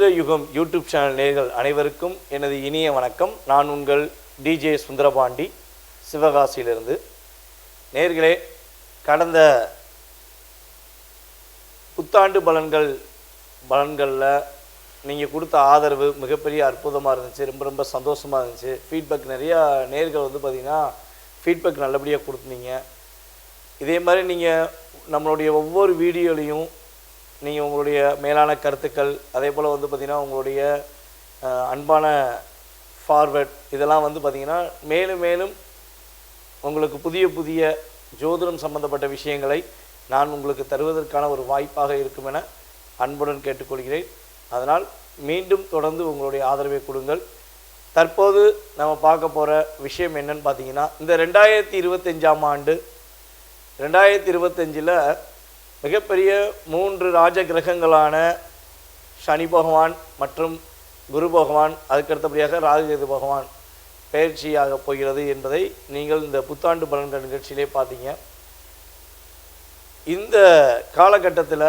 ஜோதிட யுகம் YouTube channel நேர்கள் அனைவருக்கும் எனது இனிய வணக்கம். நான் உங்கள் டிஜே சுந்தரபாண்டி சிவகாசியிலிருந்து. நேர்களே கடந்த புத்தாண்டு பலன்கள் பலன்களில் நீங்கள் கொடுத்த ஆதரவு மிகப்பெரிய அற்புதமாக இருந்துச்சு. ரொம்ப ரொம்ப சந்தோஷமாக இருந்துச்சு. ஃபீட்பேக் நிறையா நேர்கள் வந்து பார்த்திங்கன்னா ஃபீட்பேக் நல்லபடியாக கொடுத்துனீங்க இதே மாதிரி நீங்கள் நம்மளுடைய ஒவ்வொரு வீடியோலையும் நீங்கள் உங்களுடைய மேலான கருத்துக்கள் அதே போல் வந்து பார்த்திங்கன்னா உங்களுடைய அன்பான ஃபார்வர்ட் இதெல்லாம் வந்து பார்த்திங்கன்னா மேலும் மேலும் உங்களுக்கு புதிய புதிய ஜோதிடம் சம்பந்தப்பட்ட விஷயங்களை நான் உங்களுக்கு தருவதற்கான ஒரு வாய்ப்பாக இருக்கும் என அன்புடன் கேட்டுக்கொள்கிறேன். அதனால் மீண்டும் தொடர்ந்து உங்களுடைய ஆதரவை கொடுங்கள். தற்போது நம்ம பார்க்க போகிற விஷயம் என்னன்னு பார்த்தீங்கன்னா இந்த ரெண்டாயிரத்தி இருபத்தஞ்சாம் ஆண்டு ரெண்டாயிரத்தி இருபத்தஞ்சில் மிகப்பெரிய மூன்று ராஜ கிரகங்களான சனி பகவான் மற்றும் குரு பகவான் அதுக்கடுத்தபடியாக ராகுகேது பகவான் பயிற்சியாக போகிறது என்பதை நீங்கள் இந்த புத்தாண்டு பலன்கள் நிகழ்ச்சியிலே பார்த்தீங்க. இந்த காலகட்டத்தில்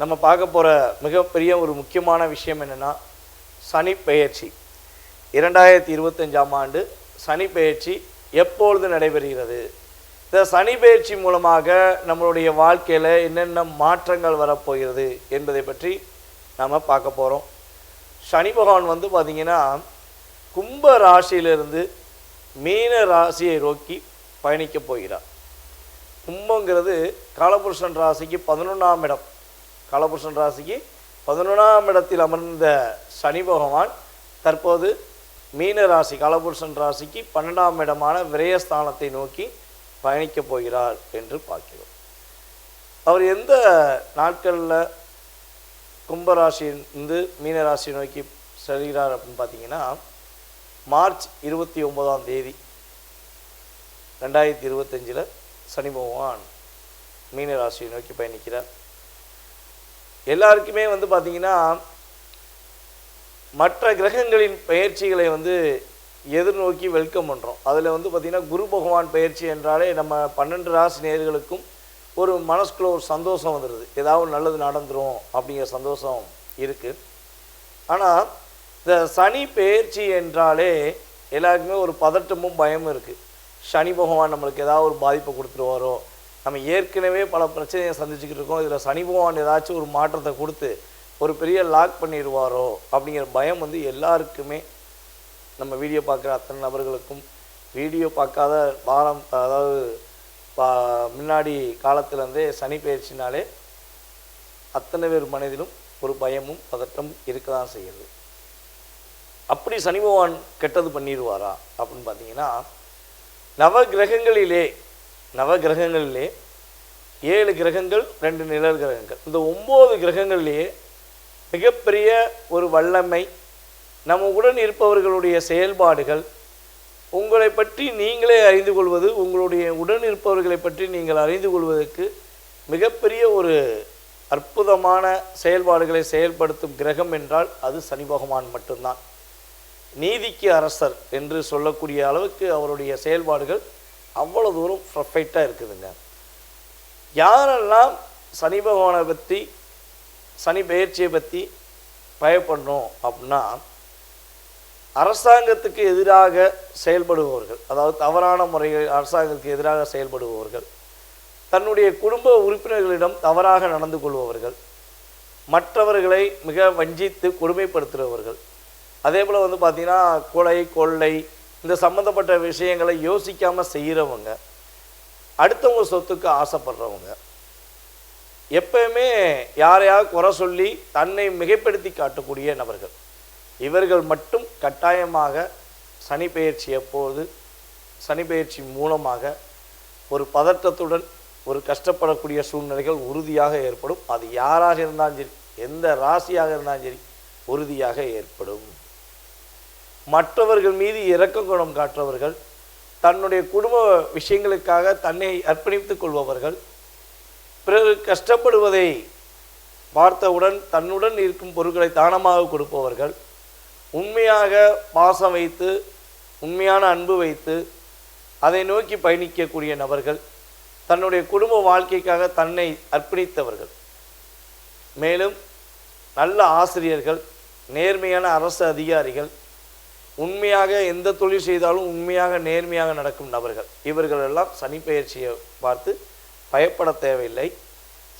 நம்ம பார்க்க போகிற மிகப்பெரிய ஒரு முக்கியமான விஷயம் என்னென்னா சனி பெயர்ச்சி. இரண்டாயிரத்தி இருபத்தஞ்சாம் ஆண்டு சனி பெயர்ச்சி எப்பொழுது நடைபெறுகிறது? இந்த சனி பயிற்சி மூலமாக நம்மளுடைய வாழ்க்கையில் என்னென்ன மாற்றங்கள் வரப்போகிறது என்பதை பற்றி நாம் பார்க்க போகிறோம் சனி பகவான் வந்து பார்த்திங்கன்னா கும்ப ராசியிலிருந்து மீன ராசியை நோக்கி பயணிக்க போகிறார். கும்பங்கிறது காலபுருஷன் ராசிக்கு பதினொன்றாம் இடம். காலபுருஷன் ராசிக்கு பதினொன்றாம் இடத்தில் அமர்ந்த சனி பகவான் தற்போது மீன ராசி காலபுருஷன் ராசிக்கு பன்னெண்டாம் இடமான விரயஸ்தானத்தை நோக்கி பயணிக்கப் போகிறார் என்று பார்க்கிறோம். அவர் எந்த நாட்களில் கும்பராசியிலிருந்து மீனராசி நோக்கி செல்கிறார் அப்படின்னு பார்த்தீங்கன்னா மார்ச் இருபத்தி ஒன்பதாம் தேதி ரெண்டாயிரத்தி இருபத்தஞ்சில் சனி பகவான் மீனராசியை நோக்கி பயணிக்கிறார். எல்லாருக்குமே வந்து பார்த்திங்கன்னா மற்ற கிரகங்களின் பயிற்சிகளை வந்து எதிர்நோக்கி வெல்கம் பண்ணுறோம் அதில் வந்து பார்த்திங்கன்னா குரு பகவான் பயிற்சி என்றாலே நம்ம பன்னெண்டு ராசி நேர்களுக்கும் ஒரு மனசுக்குள்ள ஒரு சந்தோஷம் வந்துடுது ஏதாவது நல்லது நடந்துடும் அப்படிங்கிற சந்தோஷம் இருக்குது ஆனால் இந்த சனி பயிற்சி என்றாலே எல்லாருக்குமே ஒரு பதட்டமும் பயமும் இருக்குது சனி பகவான் நம்மளுக்கு ஏதாவது ஒரு பாதிப்பை கொடுத்துருவாரோ? நம்ம ஏற்கனவே பல பிரச்சனையை சந்திச்சுக்கிட்டு இருக்கோம். இதில் சனி பகவான் ஏதாச்சும் ஒரு மாற்றத்தை கொடுத்து ஒரு பெரிய லாக் பண்ணிடுவாரோ? அப்படிங்கிற பயம் வந்து எல்லாருக்குமே நம்ம வீடியோ பார்க்குற அத்தனை நபர்களுக்கும் வீடியோ பார்க்காத வாரம் அதாவது பா முன்னாடி காலத்துலேருந்தே சனி பயிற்சினாலே அத்தனை பேர் மனதிலும் ஒரு பயமும் பதட்டமும் இருக்க தான் செய்யுது. அப்படி சனி பகவான் கெட்டது பண்ணிடுவாரா அப்படின்னு பார்த்தீங்கன்னா நவ கிரகங்களிலே நவ கிரகங்களிலே ஏழு கிரகங்கள் ரெண்டு நிழல் கிரகங்கள். இந்த ஒம்பது கிரகங்களிலேயே மிகப்பெரிய ஒரு வல்லமை நம்ம உடன் இருப்பவர்களுடைய செயல்பாடுகள் உங்களை பற்றி நீங்களே அறிந்து கொள்வது உங்களுடைய உடன் இருப்பவர்களை பற்றி நீங்கள் அறிந்து கொள்வதற்கு மிகப்பெரிய ஒரு அற்புதமான செயல்பாடுகளை செயல்படுத்தும் கிரகம் என்றால் அது சனி பகவான் மட்டும்தான். நீதிக்கு அரசர் என்று சொல்லக்கூடிய அளவுக்கு அவருடைய செயல்பாடுகள் அவ்வளோ தூரம் பர்ஃபெக்டாக இருக்குதுங்க. யாரெல்லாம் சனி பகவானை பற்றி சனி பயிற்சியை பற்றி பயப்படணும் அப்படின்னா அரசாங்கத்துக்கு எதிராக செயல்படுபவர்கள் அதாவது தவறான முறையில் அரசாங்கத்துக்கு எதிராக செயல்படுபவர்கள் தன்னுடைய குடும்ப உறுப்பினர்களிடம் தவறாக நடந்து கொள்பவர்கள் மற்றவர்களை மிக வஞ்சித்து கொடுமைப்படுத்துகிறவர்கள். அதே போல் வந்து பார்த்திங்கன்னா கொலை கொள்ளை இந்த சம்மந்தப்பட்ட விஷயங்களை யோசிக்காமல் செய்கிறவங்க அடுத்தவங்க சொத்துக்கு ஆசைப்படுறவங்க எப்பயுமே யாரையாவது குறை சொல்லி தன்னை மிகைப்படுத்தி காட்டக்கூடிய நபர்கள். இவர்கள் மட்டும் கட்டாயமாக சனி பெயர்ச்சி எப்போது? சனி பெயர்ச்சி மூலமாக ஒரு பதற்றத்துடன் ஒரு கஷ்டப்படக்கூடிய சூழ்நிலைகள் உறுதியாக ஏற்படும். அது யாராக இருந்தாலும் சரி எந்த ராசியாக இருந்தாலும் சரி உறுதியாக ஏற்படும். மற்றவர்கள் மீது இரக்க குணம் காற்றவர்கள் தன்னுடைய குடும்ப விஷயங்களுக்காக தன்னை அர்ப்பணித்துக் கொள்பவர்கள் பிறகு கஷ்டப்படுவதை பார்த்தவுடன் தன்னுடன் இருக்கும் பொருட்களை தானமாக கொடுப்பவர்கள் உண்மையாக பாசம் வைத்து உண்மையான அன்பு வைத்து அதை நோக்கி பயணிக்கக்கூடிய நபர்கள் தன்னுடைய குடும்ப வாழ்க்கைக்காக தன்னை அர்ப்பணித்தவர்கள். மேலும் நல்ல ஆசிரியர்கள் நேர்மையான அரசு அதிகாரிகள் உண்மையாக எந்த தொழில் செய்தாலும் உண்மையாக நேர்மையாக நடக்கும் நபர்கள். இவர்கள் எல்லாம் சனி பார்த்து பயப்பட தேவையில்லை.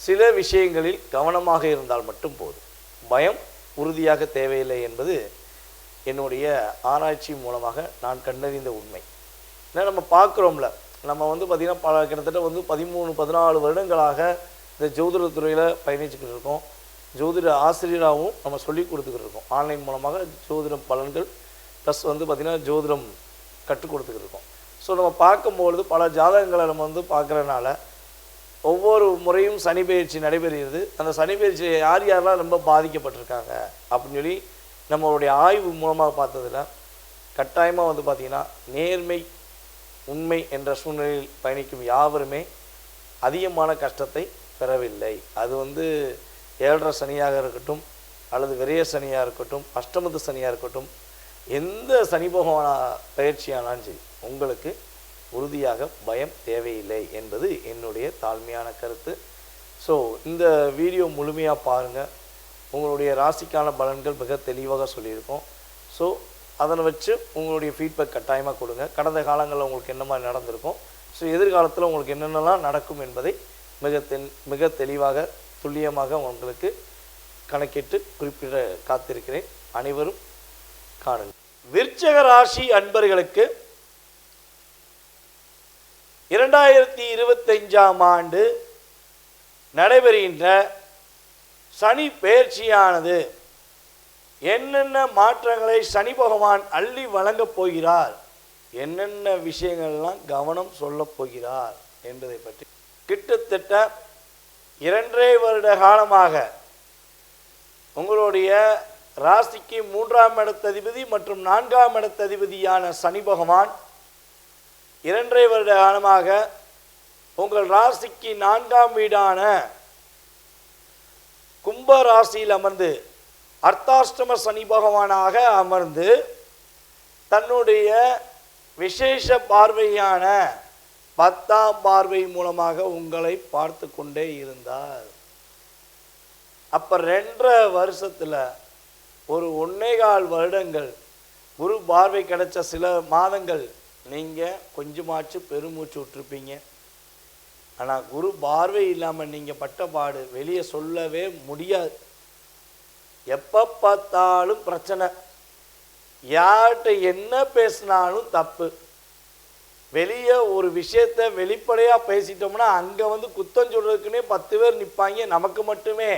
சில விஷயங்களில் கவனமாக இருந்தால் மட்டும் போதும். பயம் உறுதியாக தேவையில்லை என்பது என்னுடைய ஆராய்ச்சி மூலமாக நான் கண்டறிந்த உண்மை. ஏன்னா நம்ம பார்க்குறோம்ல நம்ம வந்து பார்த்திங்கன்னா பல கிட்டத்தட்ட வந்து பதிமூணு பதினாலு வருடங்களாக இந்த ஜோதிட துறையில் பயணிச்சுக்கிட்டு இருக்கோம். ஜோதிட ஆசிரியராகவும் நம்ம சொல்லி கொடுத்துக்கிட்டு இருக்கோம். ஆன்லைன் மூலமாக ஜோதிடம் பலன்கள் ப்ளஸ் வந்து பார்த்திங்கன்னா ஜோதிடம் கற்றுக் கொடுத்துக்கிட்டு இருக்கோம். ஸோ நம்ம பார்க்கும்பொழுது பல ஜாதகங்களை நம்ம வந்து பார்க்குறனால ஒவ்வொரு முறையும் சனி பயிற்சி நடைபெறுகிறது. அந்த சனி பயிற்சி யார் யாரெல்லாம் ரொம்ப பாதிக்கப்பட்டிருக்காங்க அப்படின்னு சொல்லி நம்மளுடைய ஆய்வு மூலமாக பார்த்ததில் கட்டாயமாக வந்து பார்த்திங்கன்னா நேர்மை உண்மை என்ற சூழ்நிலையில் பயணிக்கும் யாவருமே அதிகமான கஷ்டத்தை பெறவில்லை. அது வந்து ஏழரை சனியாக இருக்கட்டும் அல்லது விரைய சனியாக இருக்கட்டும் அஷ்டமத்து சனியாக இருக்கட்டும் எந்த சனி பகவான பயிற்சியானாலும் சரி உங்களுக்கு உறுதியாக பயம் தேவையில்லை என்பது என்னுடைய தாழ்மையான கருத்து. ஸோ இந்த வீடியோ முழுமையாக பாருங்கள் உங்களுடைய ராசிக்கான பலன்கள் மிக தெளிவாக சொல்லியிருக்கோம். ஸோ அதனை வச்சு உங்களுடைய ஃபீட்பேக் கட்டாயமாக கொடுங்க. கடந்த காலங்களில் உங்களுக்கு என்ன மாதிரி நடந்திருக்கும்? ஸோ எதிர்காலத்தில் உங்களுக்கு என்னென்னலாம் நடக்கும் என்பதை மிக தென் மிக தெளிவாக துல்லியமாக உங்களுக்கு கணக்கிட்டு குறிப்பிட காத்திருக்கிறேன். அனைவரும் காணுங்கள். விருச்சக ராசி அன்பர்களுக்கு இரண்டாயிரத்தி இருபத்தஞ்சாம் ஆண்டு நடைபெறுகின்ற சனி பெயர்ச்சியானது. என்னென்ன மாற்றங்களை சனி பகவான் அள்ளி வழங்கப் போகிறார் என்னென்ன விஷயங்கள்லாம் கவனம் சொல்லப் போகிறார் என்பதை பற்றி கிட்டத்தட்ட இரண்டரை வருட காலமாக உங்களுடைய ராசிக்கு மூன்றாம் இடத்ததிபதி மற்றும் நான்காம் இடத்ததிபதியான சனி பகவான் இரண்டரை வருட காலமாக உங்கள் ராசிக்கு நான்காம் வீடான கும்ப ராசியில் அமர்ந்து அர்த்தாஷ்டம சனி பகவானாக அமர்ந்து தன்னுடைய விசேஷ பார்வையான பத்தாம் பார்வை மூலமாக உங்களை பார்த்து கொண்டே இருந்தார். அப்போ ரெண்டரை வருஷத்தில் ஒரு ஒன்னேகால் வருடங்கள் குரு பார்வை கிடைச்ச சில மாதங்கள் நீங்கள் கொஞ்சமாச்சு பெருமூச்சு விட்டுருப்பீங்க. ஆனால் குரு பார்வை இல்லாமல் நீங்கள் பட்ட பாடு வெளியே சொல்லவே முடியாது. எப்போ பார்த்தாலும் பிரச்சனை. யார்கிட்ட என்ன பேசினாலும் தப்பு. வெளியே ஒரு விஷயத்த வெளிப்படையாக பேசிட்டோம்னா அங்கே வந்து குத்தம் சொல்கிறதுக்குன்னே பத்து பேர் நிற்பாங்க நமக்கு மட்டுமே.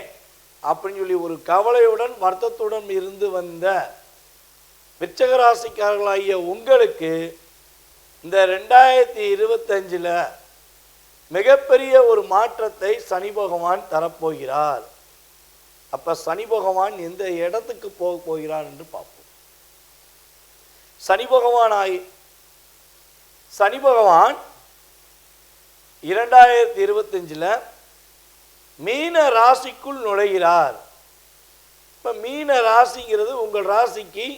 அப்படின்னு சொல்லி ஒரு கவலையுடன் வருத்தத்துடன் இருந்து வந்த விச்சகராசிக்காரர்களாகிய உங்களுக்கு இந்த ரெண்டாயிரத்தி இருபத்தஞ்சில் மிகப்பெரிய ஒரு மாற்றத்தை சனி பகவான் தரப்போகிறார். அப்ப சனி பகவான் எந்த இடத்துக்கு போக போகிறார் என்று பார்ப்போம். சனி பகவானாய் சனி பகவான் இரண்டாயிரத்தி இருபத்தஞ்சில் மீன ராசிக்குள் நுழைகிறார். இப்போ மீன ராசிங்கிறது உங்கள் ராசிக்கு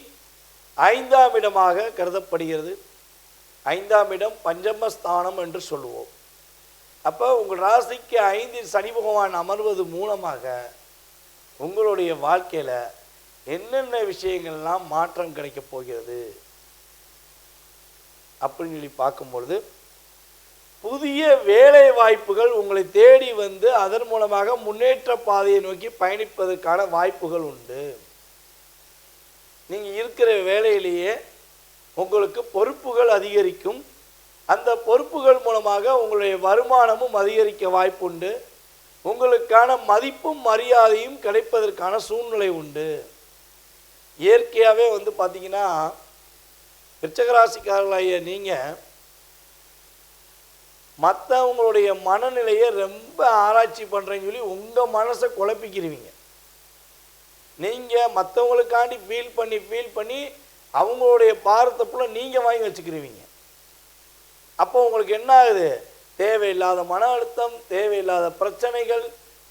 ஐந்தாம் இடமாக கருதப்படுகிறது. ஐந்தாம் இடம் பஞ்சமஸ்தானம் என்று சொல்லுவோம். அப்போ உங்கள் ராசிக்கு ஐந்தில் சனி பகவான் அமர்வது மூலமாக உங்களுடைய வாழ்க்கையில் என்னென்ன விஷயங்கள்லாம் மாற்றம் கிடைக்கப் போகிறது அப்படின்னு சொல்லி பார்க்கும்பொழுது புதிய வேலை வாய்ப்புகள் உங்களை தேடி வந்து அதன் மூலமாக முன்னேற்ற பாதையை நோக்கி பயணிப்பதற்கான வாய்ப்புகள் உண்டு. நீங்கள் இருக்கிற வேலையிலேயே உங்களுக்கு பொறுப்புகள் அதிகரிக்கும். அந்த பொறுப்புகள் மூலமாக உங்களுடைய வருமானமும் அதிகரிக்க வாய்ப்புண்டு. உங்களுக்கான மதிப்பும் மரியாதையும் கிடைப்பதற்கான சூழ்நிலை உண்டு. இயற்கையாகவே வந்து பார்த்தீங்கன்னா விருச்சகராசிக்காரர்களாகிய நீங்கள் மற்றவங்களுடைய மனநிலையை ரொம்ப ஆராய்ச்சி பண்ணுறேன்னு சொல்லி உங்கள் மனசை குழப்பிக்கிறீங்க நீங்கள் மற்றவங்களுக்காண்டி ஃபீல் பண்ணி ஃபீல் பண்ணி அவங்களுடைய பாரத்தை போல் நீங்கள் வாங்கி வச்சுக்கிறீங்க அப்போ உங்களுக்கு என்ன ஆகுது? தேவையில்லாத மன அழுத்தம் தேவையில்லாத பிரச்சனைகள்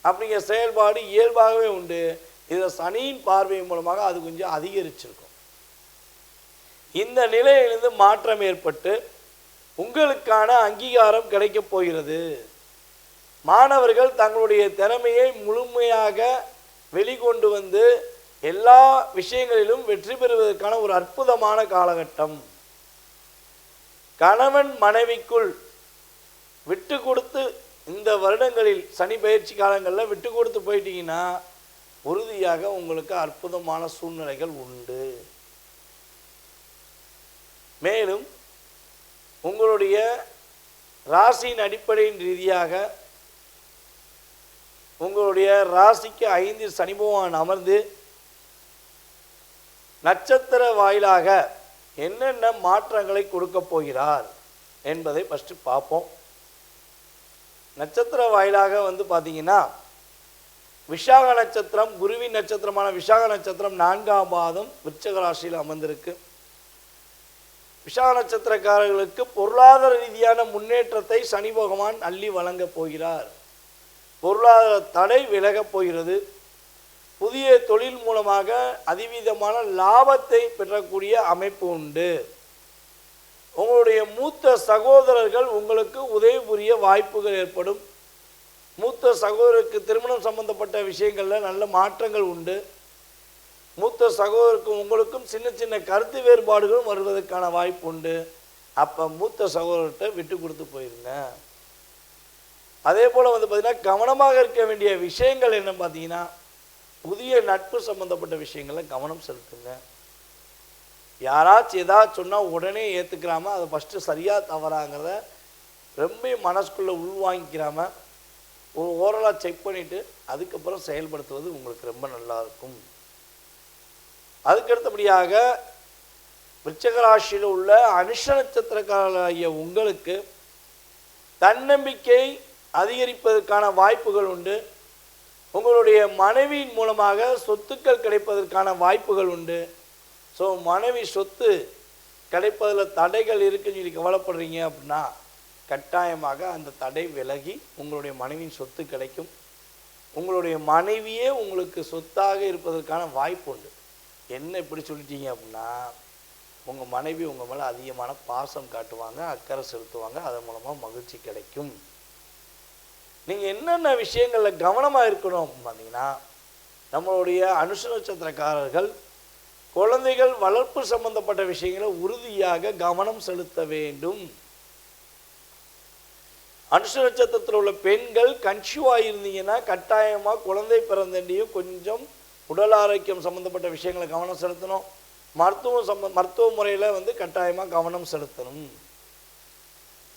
அப்படிங்கிற செயல்பாடு இயல்பாகவே உண்டு. இதை சனியின் பார்வை மூலமாக அது கொஞ்சம் அதிகரிச்சிருக்கும். இந்த நிலையிலிருந்து மாற்றம் ஏற்பட்டு உங்களுக்கான அங்கீகாரம் கிடைக்கப் போகிறது. மாணவர்கள் தங்களுடைய திறமையை முழுமையாக வெளிக்கொண்டு வந்து எல்லா விஷயங்களிலும் வெற்றி பெறுவதற்கான ஒரு அற்புதமான காலகட்டம். கணவன் மனைவிக்குள் விட்டு கொடுத்து இந்த வருடங்களில் சனி பயிற்சி காலங்களில் விட்டு கொடுத்து போயிட்டீங்கன்னா உறுதியாக உங்களுக்கு அற்புதமான சூழ்நிலைகள் உண்டு. மேலும் உங்களுடைய ராசியின் அடிப்படையின் ரீதியாக உங்களுடைய ராசிக்கு ஐந்தில் சனிபகவான் அமர்ந்து நட்சத்திர வாயிலாக என்னென்ன மாற்றங்களை கொடுக்க போகிறார் என்பதை ஃபஸ்ட்டு பார்ப்போம். நட்சத்திர வாயிலாக வந்து பார்த்தீங்கன்னா விஷாக நட்சத்திரம் குருவின் நட்சத்திரமான விஷாக நட்சத்திரம் நான்காம் பாதம் விருச்சக ராசியில் அமர்ந்திருக்கு. விஷாக நட்சத்திரக்காரர்களுக்கு பொருளாதார ரீதியான முன்னேற்றத்தை சனி பகவான் அள்ளி வழங்கப் போகிறார். பொருளாதார தடை விலகப் போகிறது. புதிய தொழில் மூலமாக அதிவிதமான லாபத்தை பெறக்கூடிய அமைப்பு உண்டு. உங்களுடைய மூத்த சகோதரர்கள் உங்களுக்கு உதவி புரிய வாய்ப்புகள் ஏற்படும். மூத்த சகோதரருக்கு திருமணம் சம்பந்தப்பட்ட விஷயங்களில் நல்ல மாற்றங்கள் உண்டு. மூத்த சகோதரருக்கும் உங்களுக்கும் சின்ன சின்ன கருத்து வேறுபாடுகளும் வருவதற்கான வாய்ப்பு உண்டு. அப்போ மூத்த சகோதரர்கிட்ட விட்டு கொடுத்து போயிருங்க. அதே போல் வந்து பார்த்திங்கன்னா கவனமாக இருக்க வேண்டிய விஷயங்கள் என்ன பார்த்தீங்கன்னா புதிய நட்பு சம்மந்தப்பட்ட விஷயங்களில் கவனம் செலுத்துங்க. யாராச்சும் ஏதாச்சும் சொன்னால் உடனே ஏற்றுக்கிறாம அதை ஃபஸ்ட்டு சரியாக தவறாங்கிறத ரொம்ப மனசுக்குள்ளே உள்வாங்கிக்கிறாம ஒரு ஓரலாக செக் பண்ணிவிட்டு அதுக்கப்புறம் செயல்படுத்துவது உங்களுக்கு ரொம்ப நல்லா இருக்கும். அதுக்கடுத்தபடியாக விருச்சகராசியில் உள்ள அனுஷ நட்சத்திரக்காரர்களாகிய உங்களுக்கு தன்னம்பிக்கை அதிகரிப்பதற்கான வாய்ப்புகள் உண்டு. உங்களுடைய மனைவியின் மூலமாக சொத்துக்கள் கிடைப்பதற்கான வாய்ப்புகள் உண்டு. ஸோ மனைவி சொத்து கிடைப்பதில் தடைகள் இருக்குன்னு சொல்லி கவலைப்படுறீங்க அப்படின்னா கட்டாயமாக அந்த தடை விலகி உங்களுடைய மனைவியின் சொத்து கிடைக்கும். உங்களுடைய மனைவியே உங்களுக்கு சொத்தாக இருப்பதற்கான வாய்ப்பு உண்டு. என்ன இப்படி சொல்லிட்டீங்க அப்படின்னா உங்கள் மனைவி உங்கள் மேலே அதிகமான பாசம் காட்டுவாங்க அக்கறை செலுத்துவாங்க அதன் மூலமாக மகிழ்ச்சி கிடைக்கும். நீங்கள் என்னென்ன விஷயங்களில் கவனமாக இருக்கணும் அப்படின்னு பார்த்தீங்கன்னா நம்மளுடைய அனுஷ நட்சத்திரக்காரர்கள் குழந்தைகள் வளர்ப்பு சம்பந்தப்பட்ட விஷயங்களை உறுதியாக கவனம் செலுத்த வேண்டும். அனுஷ நட்சத்திரத்தில் உள்ள பெண்கள் கன்சியூவாக இருந்தீங்கன்னா கட்டாயமாக குழந்தை பிறந்தண்டியும் கொஞ்சம் உடல் ஆரோக்கியம் சம்மந்தப்பட்ட விஷயங்களை கவனம் செலுத்தணும். மருத்துவம் சம்ம மருத்துவ முறையில் வந்து கட்டாயமாக கவனம் செலுத்தணும்.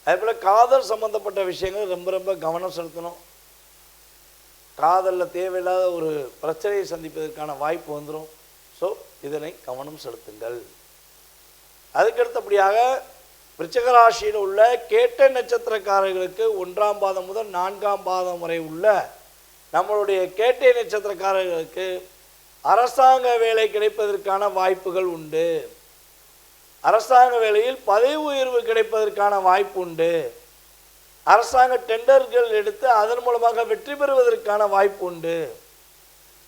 அதே போல் காதல் சம்மந்தப்பட்ட விஷயங்கள் ரொம்ப ரொம்ப கவனம் செலுத்தணும். காதலில் தேவையில்லாத ஒரு பிரச்சனையை சந்திப்பதற்கான வாய்ப்பு வந்துடும் ஸோ இதனை கவனம் செலுத்துங்கள். அதுக்கடுத்தபடியாக விருச்சிக ராசியில் உள்ள கேட்ட நட்சத்திரக்காரர்களுக்கு ஒன்றாம் பாதம் முதல் நான்காம் பாதம் வரை உள்ள நம்மளுடைய கேட்டை நட்சத்திரக்காரர்களுக்கு அரசாங்க வேலை கிடைப்பதற்கான வாய்ப்புகள் உண்டு. அரசாங்க வேலையில் பதவி உயர்வு கிடைப்பதற்கான வாய்ப்பு உண்டு. அரசாங்க டெண்டர்கள் எடுத்து அதன் மூலமாக வெற்றி பெறுவதற்கான வாய்ப்பு உண்டு.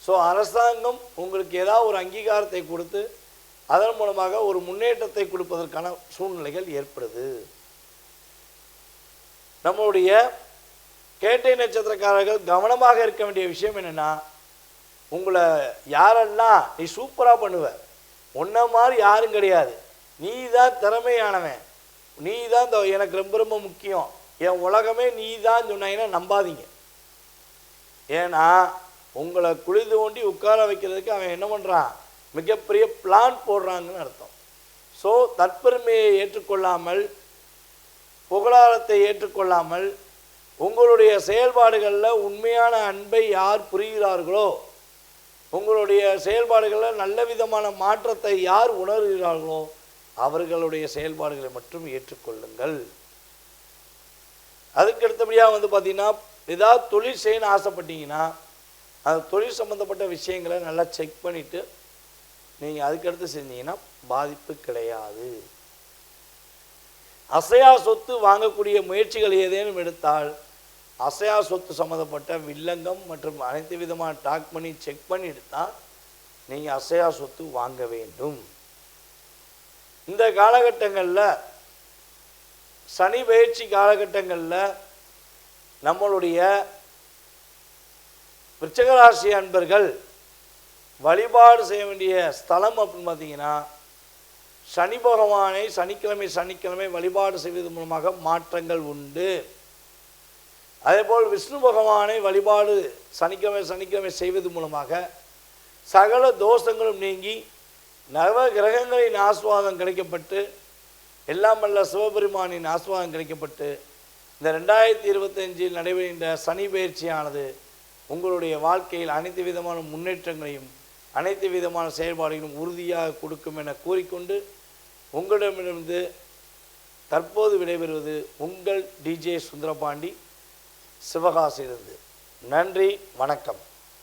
ஸோ அரசாங்கம் உங்களுக்கு ஏதாவது ஒரு அங்கீகாரத்தை கொடுத்து அதன் மூலமாக ஒரு முன்னேற்றத்தை கொடுப்பதற்கான சூழ்நிலைகள் ஏற்படுது. நம்மளுடைய கேட்டை நட்சத்திரக்காரர்கள் கவனமாக இருக்க வேண்டிய விஷயம் என்னென்னா உங்களை யாரெல்லாம் நீ சூப்பராக பண்ணுவ உன்ன மாதிரி யாரும் கிடையாது. நீ தான் திறமையானவன். நீ தான் இந்த எனக்கு ரொம்ப ரொம்ப முக்கியம். என் உலகமே நீ தான் சொன்னீங்கன்னா நம்பாதீங்க. ஏன்னா உங்களை குழி தோண்டி உட்கார வைக்கிறதுக்கு அவன் என்ன பண்ணுறான் மிகப்பெரிய பிளான் போடுறாங்கன்னு அர்த்தம். ஸோ தற்பெருமையை ஏற்றுக்கொள்ளாமல் புகழாரத்தை ஏற்றுக்கொள்ளாமல் உங்களுடைய செயல்பாடுகளில் உண்மையான அன்பை யார் புரிகிறார்களோ உங்களுடைய செயல்பாடுகளில் நல்ல விதமான மாற்றத்தை யார் உணர்கிறார்களோ அவர்களுடைய செயல்பாடுகளை மட்டும் ஏற்றுக்கொள்ளுங்கள். அதுக்கு அடுத்தபடியாக வந்து பார்த்தீங்கன்னா ஏதாவது தொழில் செய்யணும்னு ஆசைப்பட்டீங்கன்னா அந்த தொழில் சம்மந்தப்பட்ட விஷயங்களை நல்லா செக் பண்ணிவிட்டு நீங்கள் அதுக்கடுத்து செஞ்சீங்கன்னா பாதிப்பு கிடையாது. அசையா சொத்து வாங்கக்கூடிய முயற்சிகள் ஏதேனும் எடுத்தால் அசையா சொத்து சம்மந்தப்பட்ட வில்லங்கம் மற்றும் அனைத்து விதமான டாக் பண்ணி செக் பண்ணி எடுத்தால் நீங்கள் அசையா சொத்து வாங்க வேண்டும். இந்த காலகட்டங்களில் சனி பயிற்சி காலகட்டங்களில் நம்மளுடைய விருச்சகராசி அன்பர்கள் வழிபாடு செய்ய வேண்டிய ஸ்தலம் அப்படின்னு பார்த்தீங்கன்னா சனி பகவானை சனிக்கிழமை சனிக்கிழமை வழிபாடு செய்வது மூலமாக மாற்றங்கள் உண்டு. அதேபோல் விஷ்ணு பகவானை வழிபாடு சனிக்கிழமை சனிக்கிழமை செய்வது மூலமாக சகல தோஷங்களும் நீங்கி நவ கிரகங்களின் ஆஸ்வாதம் கிடைக்கப்பட்டு எல்லாம் வல்ல சிவபெருமானின் ஆஸ்வாதம் கிடைக்கப்பட்டு இந்த ரெண்டாயிரத்தி இருபத்தஞ்சில் நடைபெறுகின்ற சனி பயிற்சியானது உங்களுடைய வாழ்க்கையில் அனைத்து விதமான முன்னேற்றங்களையும் அனைத்து விதமான செயல்பாடுகளும் உறுதியாக கொடுக்கும் என கூறிக்கொண்டு உங்களிடமிருந்து தற்போது விடைபெறுவது உங்கள் டிஜே சுந்தரபாண்டி. சிவகாசியிலிருந்து. நன்றி வணக்கம்.